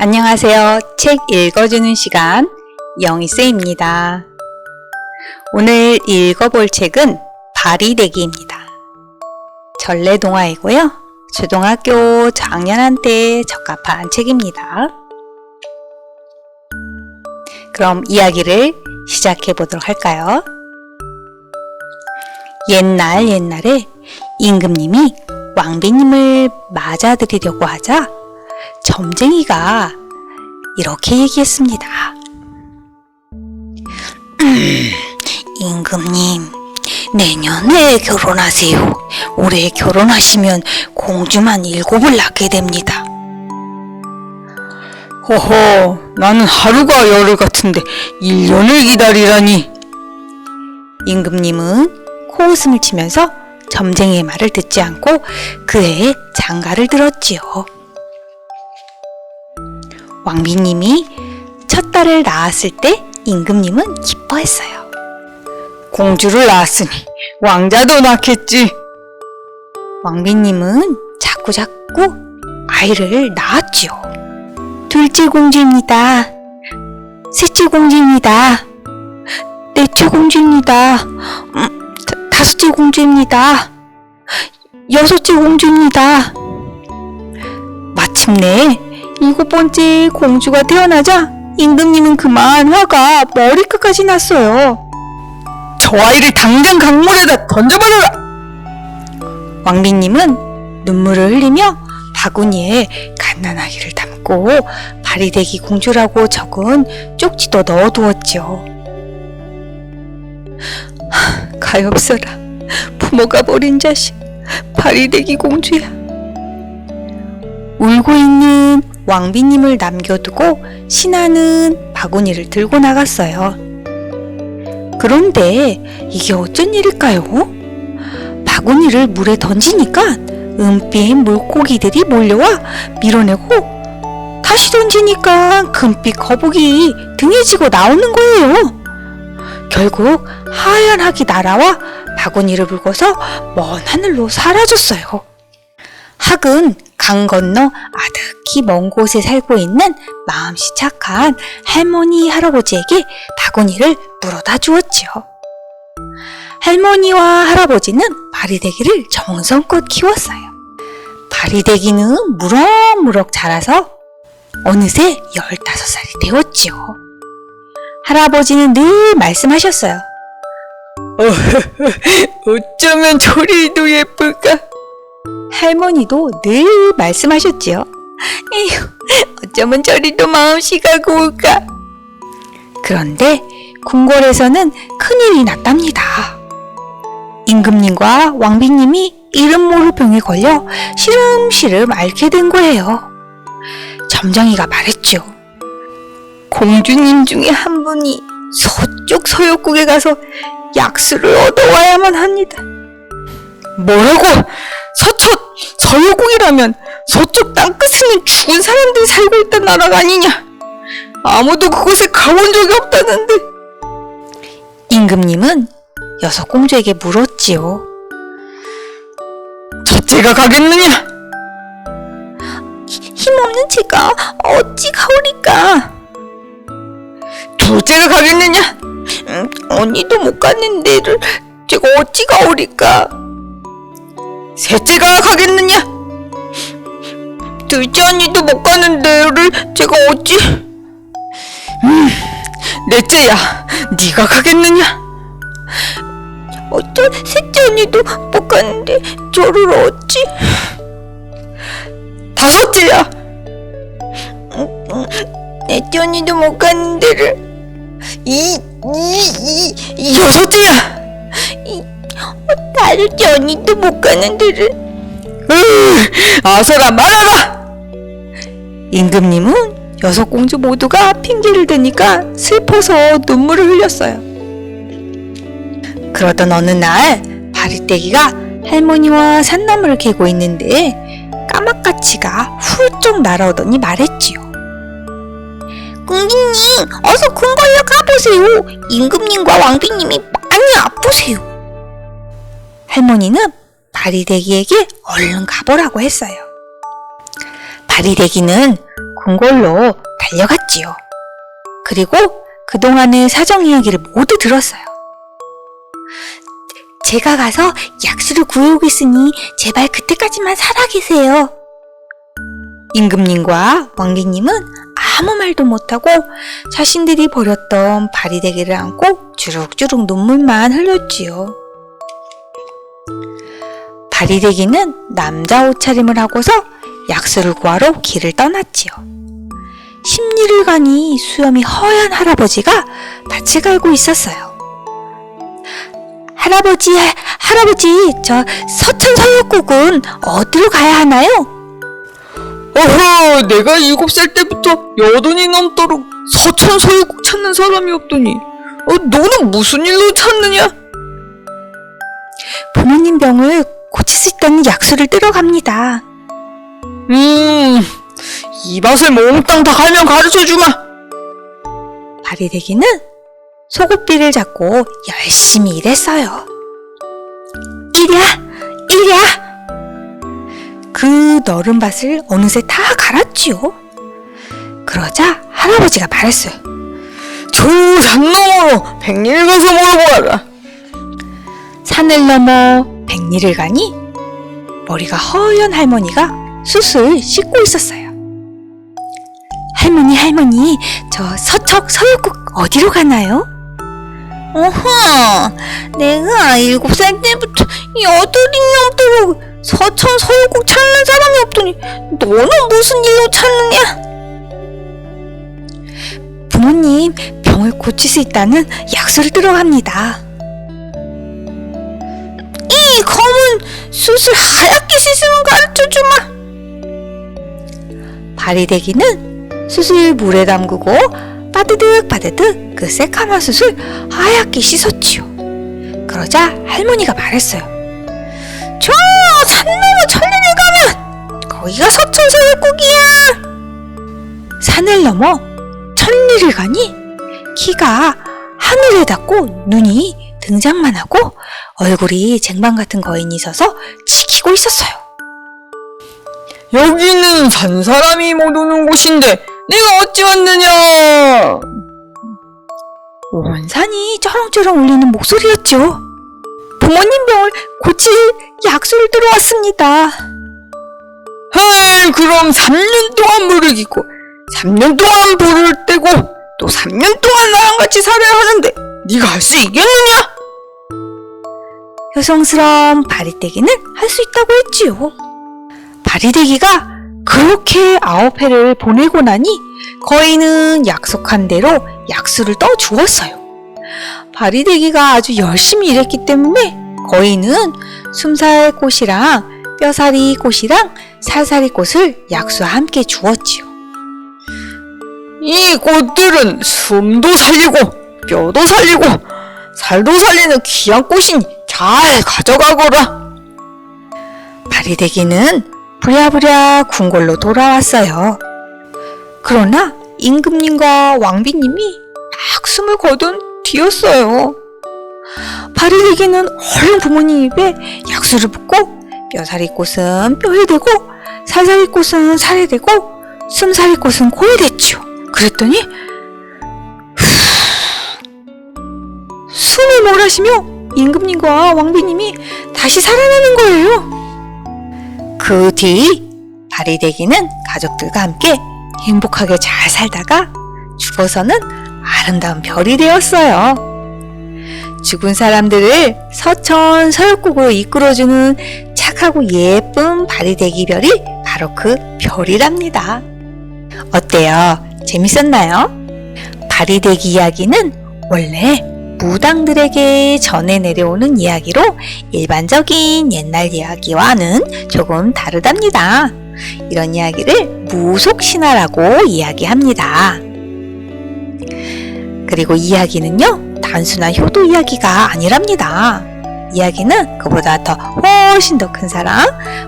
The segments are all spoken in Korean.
안녕하세요. 책 읽어주는 시간 영희쌤입니다. 오늘 읽어볼 책은 바리대기입니다. 전래동화이고요. 초등학교 때 적합한 책입니다. 그럼 이야기를 시작해 보도록 할까요? 옛날 옛날에 임금님이 왕비님을 맞아들이려고 하자 점쟁이가 이렇게 얘기했습니다. 음, 임금님, 내년에 결혼하세요. 올해 결혼하시면 공주만 일곱을 낳게 됩니다. 허허, 나는 하루가 열흘 같은데 1년을 기다리라니. 임금님은 코웃음을 치면서 점쟁이의 말을 듣지 않고 그의 장가를 들었지요. 왕비님이 첫 딸을 낳았을 때 임금님은 기뻐했어요. 공주를 낳았으니 왕자도 낳겠지. 왕비님은 자꾸자꾸 아이를 낳았지요. 둘째 공주입니다. 셋째 공주입니다. 넷째 공주입니다. 음, 다- 다섯째 공주입니다. 여섯째 공주입니다. 마침내 일곱 번째 공주가 태어나자 임금님은 그만 화가 머리끝까지 났어요. 저 아이를 당장 강물에다 던져버려라. 왕비님은 눈물을 흘리며 바구니에 갓난아기를 담고 바리대기 공주라고 적은 쪽지도 넣어두었죠. 하, 가엾어라. 부모가 버린 자식, 바리대기 공주야. 울고 있는 왕비님을 남겨두고 신하는 바구니를 들고 나갔어요. 그런데 이게 어쩐 일일까요? 바구니를 물에 던지니까 은빛 물고기들이 몰려와 밀어내고 다시 던지니까 금빛 거북이 등에 지고 나오는 거예요. 결국 하얀 학이 날아와 바구니를 물고서 먼 하늘로 사라졌어요. 학은 강 건너 아득히 먼 곳에 살고 있는 마음씨 착한 할머니 할아버지에게 바구니를 물어다 주었지요. 할머니와 할아버지는 바리대기를 정성껏 키웠어요. 바리대기는 무럭무럭 자라서 어느새 15살이 되었지요. 할아버지는 늘 말씀하셨어요. 어쩌면 저리도 예쁠까? 할머니도 늘 말씀하셨지요. 에휴, 어쩌면 저리도 마음씨 가 고울까? 그런데 궁궐에서는 큰일이 났답니다. 임금님과 왕비님이 이름 모를 병에 걸려 시름시름 앓게 된 거예요. 점쟁이가 말했죠. 공주님 중에 한 분이 서쪽 서역국에 가서 약수를 얻어와야만 합니다. 뭐라고? 서유국이라면 서쪽 땅끝에는 죽은 사람들이 살고 있던 나라가 아니냐? 아무도 그곳에 가본 적이 없다는데. 임금님은 여섯 공주에게 물었지요. 첫째가 가겠느냐? 힘없는 제가 어찌 가오리까? 둘째가 가겠느냐? 음, 언니도 못 가는 데를 제가 어찌 가오리까? 셋째가 가겠느냐? 둘째 언니도 못 가는 데를 제가 어찌? 넷째야, 네가 가겠느냐? 어쩌 셋째 언니도 못 가는데 저를 어찌? 다섯째야, 넷째 언니도 못 가는 데를 이, 이, 이, 여섯째야. 다섯째 언니도 못 가는 데를 으, 아서라 말하라. 임금님은 여섯 공주 모두가 핑계를 대니까 슬퍼서 눈물을 흘렸어요. 그러던 어느 날 바리떼기가 할머니와 산나물을 캐고 있는데 까마까치가 훌쩍 날아오더니 말했지요. 공주님, 어서 궁궐로 가보세요. 임금님과 왕비님이 많이 아프세요. 할머니는 바리떼기에게 얼른 가보라고 했어요. 바리대기는 궁궐로 달려갔지요. 그리고 그동안의 사정 이야기를 모두 들었어요. 제가 가서 약수를 구해오겠으니 제발 그때까지만 살아 임금님과 왕비님은 아무 말도 못하고 자신들이 버렸던 바리대기를 안고 주룩주룩 눈물만 흘렸지요. 바리대기는 남자 옷차림을 하고서 약수를 구하러 길을 떠났지요. 십리를 가니 수염이 허연 할아버지가 밭을 갈고 있었어요. 할아버지, 할아버지, 저 서천 서역국은 어디로 가야 하나요? 어허, 내가 일곱 살 때부터 여든이 넘도록 서천 서유국 찾는 사람이 없더니, 어, 너는 무슨 일로 찾느냐? 부모님 병을 고칠 수 있다는 약수를 뜨러 갑니다. 음, 이 맛을 몽땅 다 가면 가르쳐 주마. 바리대기는 소고비를 잡고 열심히 일했어요. 이랴, 이랴! 그 너른 밭을 어느새 다 갈았지요. 그러자 할아버지가 말했어요. 저산 너머로 백일 가서 물어보아라. 산을 넘어 백리를 가니 머리가 허연 할머니가 숯을 씻고 있었어요. 할머니, 할머니, 저 서척 서역국 어디로 가나요? 어허, 내가 일곱 살 때부터 여덟이 넘도록 서천 서역국 찾는 사람이 없더니 너는 무슨 일로 찾느냐? 부모님 병을 고칠 수 있다는 약수를 들어갑니다. 이 검은 숯을 하얗게 씻으면 가르쳐주마. 바리대기는 숯을 물에 담그고 빠드득 빠드득 그 새카만 숯을 하얗게 씻었지요. 그러자 할머니가 말했어요. 저 산넘어 천리를 가면 거기가 서천서울국이야. 산을 넘어 천리를 가니 키가 하늘에 닿고 눈이 등장만 하고 얼굴이 쟁반 같은 거인이 서서 지키고 있었어요. 여기는 산 사람이 못 오는 곳인데, 내가 어찌 왔느냐? 온 산이 쩌렁쩌렁 울리는 목소리였죠. 부모님 병을 고칠 약수를 들어왔습니다. 헐, 그럼 3년 동안 부르기고, 3년 동안 부를 때고, 또 3년 동안 나랑 같이 살아야 하는데, 네가 할 수 있겠느냐? 여성스러운 바리떼기는 할 수 있다고 했지요. 바리떼기가 그렇게 아홉 해를 보내고 나니 거인은 약속한 대로 약수를 떠 주었어요. 바리떼기가 아주 열심히 일했기 때문에 거인은 숨살 꽃이랑 뼈사리 꽃이랑 살사리 꽃을 약수와 함께 주었지요. 이 꽃들은 숨도 살리고, 뼈도 살리고, 살도 살리는 귀한 꽃이니 잘 가져가거라. 바리대기는 부랴부랴 궁궐로 돌아왔어요. 그러나 임금님과 왕비님이 막 숨을 거둔 뒤였어요. 바리대기는 얼른 부모님 입에 약수를 붓고 뼈사리 꽃은 뼈에 대고 살사리 꽃은 살에 대고 숨사리 꽃은 코에 댔죠. 그랬더니 후, 숨을 몰아쉬며 임금님과 왕비님이 다시 살아나는 거예요. 그 뒤 바리대기는 가족들과 함께 행복하게 잘 살다가 죽어서는 아름다운 별이 되었어요. 죽은 사람들을 서천 서역국으로 이끌어주는 착하고 예쁜 바리대기 별이 바로 그 별이랍니다. 어때요? 재밌었나요? 바리대기 이야기는 원래 무당들에게 전해 내려오는 이야기로 일반적인 옛날 이야기와는 조금 다르답니다. 이런 이야기를 무속신화라고 이야기합니다. 그리고 이야기는요, 단순한 효도 이야기가 아니랍니다. 이야기는 그보다 더 훨씬 더 큰 사랑,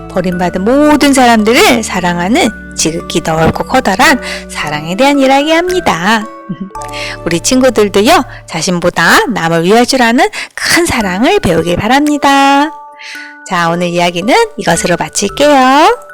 버림받은 모든 사람들을 사랑하는 지극히 넓고 커다란 사랑에 대한 이야기합니다. 우리 친구들도요, 자신보다 남을 위할 줄 아는 큰 사랑을 배우길 바랍니다. 자, 오늘 이야기는 이것으로 마칠게요.